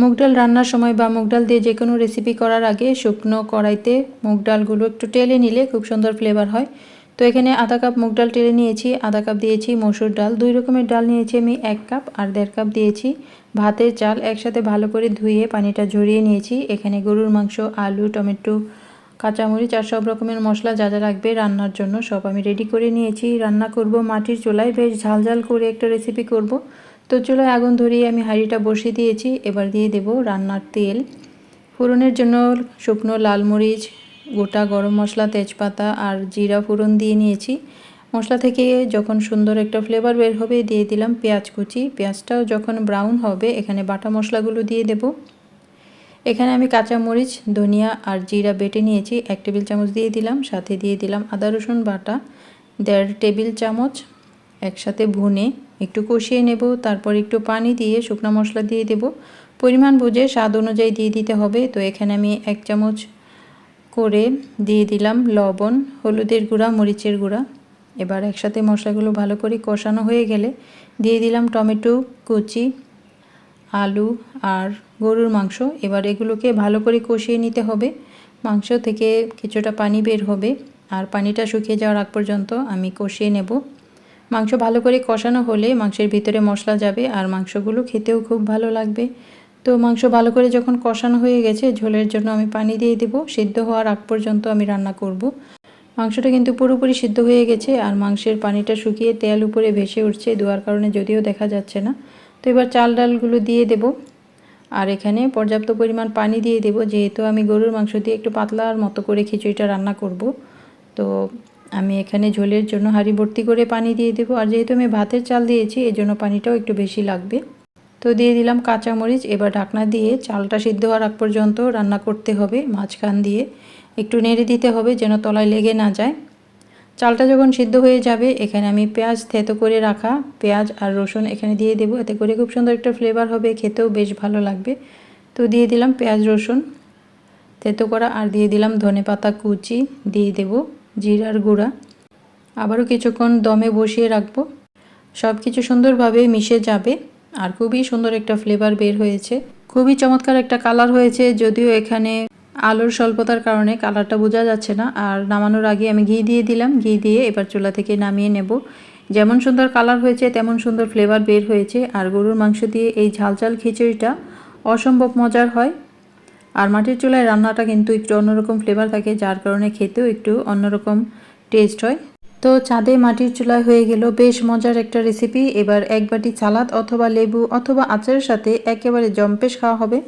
মুগ ডাল রান্নার সময় বা মুগ ডাল দিয়ে যে কোনো রেসিপি করার আগে শুকনো কড়াইতে মুগ ডালগুলো একটু টেলে নিলে খুব সুন্দর ফ্লেভার হয়। তো এখানে আধা কাপ মুগ ডাল টেলে নিয়েছি, আধা কাপ দিয়েছি মসুর ডাল। দুই রকমের ডাল নিয়েছি আমি, এক কাপ আর দেড় কাপ দিয়েছি। ভাতের চাল একসাথে ভালো করে ধুয়ে পানিটা ঝরিয়ে নিয়েছি। এখানে গরুর মাংস, আলু, টমেটো, কাঁচামরিচ আর সব রকমের মশলা যা যা লাগবে রান্নার জন্য সব আমি রেডি করে নিয়েছি। রান্না করব মাটির চুলায়, বেশ ঝাল ঝাল করে একটা রেসিপি করব। তো চুলায় আগুন ধরিয়ে আমি হাঁড়িটা বসিয়ে দিয়েছি। এবার দিয়ে দেব রান্নার তেল। ফোড়নের জন্য শুকনো লাল মরিচ, গোটা গরম মশলা, তেজপাতা আর জিরা ফোড়ন দিয়ে নিয়েছি। মশলা থেকে যখন সুন্দর একটা ফ্লেভার বের হবে, দিয়ে দিলাম পেঁয়াজ কুচি। পেঁয়াজটাও যখন ব্রাউন হবে, এখানে বাটা মশলাগুলো দিয়ে দেব। এখানে আমি কাঁচা মরিচ, ধনিয়া আর জিরা বেটে নিয়েছি। এক টেবিল চামচ দিয়ে দিলাম। সাথে দিয়ে দিলাম আদা রসুন বাটা, দেড় টেবিল চামচ একসাথে ভুনে একটু কষিয়ে নেব, তারপর একটু পানি দিয়ে শুকনো মশলা দিয়ে দেব। পরিমাণ বুঝে স্বাদ অনুযায়ী দিয়ে দিতে হবে। তো এখানে আমি এক চামচ করে দিয়ে দিলাম লবণ, হলুদের গুঁড়া, মরিচের গুঁড়া। এবার একসাথে মশলাগুলো ভালো করে কষানো হয়ে গেলে দিয়ে দিলাম টমেটো, কুচি, আলু আর গরুর মাংস। এবার এগুলোকে ভালো করে কষিয়ে নিতে হবে। মাংস থেকে কিছুটা পানি বের হবে। আর পানিটা শুকিয়ে যাওয়ার আগ পর্যন্ত আমি কষিয়ে নেব। মাংস ভালো করে কষানো হলে মাংসের ভিতরে মশলা যাবে আর মাংসগুলো খেতেও খুব ভালো লাগবে। তো মাংস ভালো করে যখন কষানো হয়ে গেছে, ঝোলের জন্য আমি পানি দিয়ে দেব। সিদ্ধ হওয়ার আগ পর্যন্ত আমি রান্না করব। মাংসটা কিন্তু পুরোপুরি সিদ্ধ হয়ে গেছে আর মাংসের পানিটা শুকিয়ে তেল উপরে ভেসে উঠছে ধোয়ার কারণে যদিও দেখা যাচ্ছে না। তো এবার চাল ডালগুলো দিয়ে দেব। আর এখানে পর্যাপ্ত পরিমাণ পানি দিয়ে দেব। যেহেতু আমি গরুর মাংস দিয়ে একটু পাতলার মতো করে খিচুড়িটা রান্না করব। তো আমি এখানে ঝোলের জন্য হাঁড়ি ভর্তি করে পানি দিয়ে দেবো। আর যেহেতু আমি ভাতের চাল দিয়েছি এই জন্য পানিটাও একটু বেশি লাগবে। তো দিয়ে দিলাম কাঁচামরিচ। এবার ঢাকনা দিয়ে চালটা সিদ্ধ হওয়ার আগ পর্যন্ত রান্না করতে হবে মাঝখান দিয়ে। একটু নেড়ে দিতে হবে যেন তলায় লেগে না যায়। চালটা যখন সিদ্ধ হয়ে যাবে, এখানে আমি পেঁয়াজ থেতো করে রাখা পেঁয়াজ আর রসুন এখানে দিয়ে দেবো। এতে করে খুব সুন্দর একটা ফ্লেভার হবে, খেতেও বেশ ভালো লাগবে। তো দিয়ে দিলাম পেঁয়াজ রসুন থেতো করা আর দিয়ে দিলাম ধনে পাতা কুচি দিয়ে দেব। জিরার গুঁড়া। আবারও কিছুক্ষণ দমে বসিয়ে রাখব। সব কিছু সুন্দরভাবে মিশে যাবে আর খুবই সুন্দর একটা ফ্লেভার বের হয়েছে। খুবই চমৎকার একটা কালার হয়েছে, যদিও এখানে আলোর স্বল্পতার কারণে কালারটা বোঝা যাচ্ছে না। আর নামানোর আগে আমি ঘি দিয়ে দিলাম। ঘি দিয়ে এবার চুলা থেকে নামিয়ে নেব। যেমন সুন্দর কালার হয়েছে, তেমন সুন্দর ফ্লেভার বের হয়েছে। আর গরুর মাংস দিয়ে এই ঝাল ঝাল খিচুড়িটা অসম্ভব মজার হয়। আর মাটির চুলায় রান্নাটা কিন্তু একটু অন্যরকম ফ্লেভার থাকে, যার কারণে খেতেও একটু অন্যরকম টেস্ট হয়। তো চাঁদে মাটির চুলায় হয়ে গেল বেশ মজার একটা রেসিপি এবার এক বাটি সালাদ অথবা লেবু অথবা আচারের সাথে একেবারে জম্পেশ খাওয়া হবে।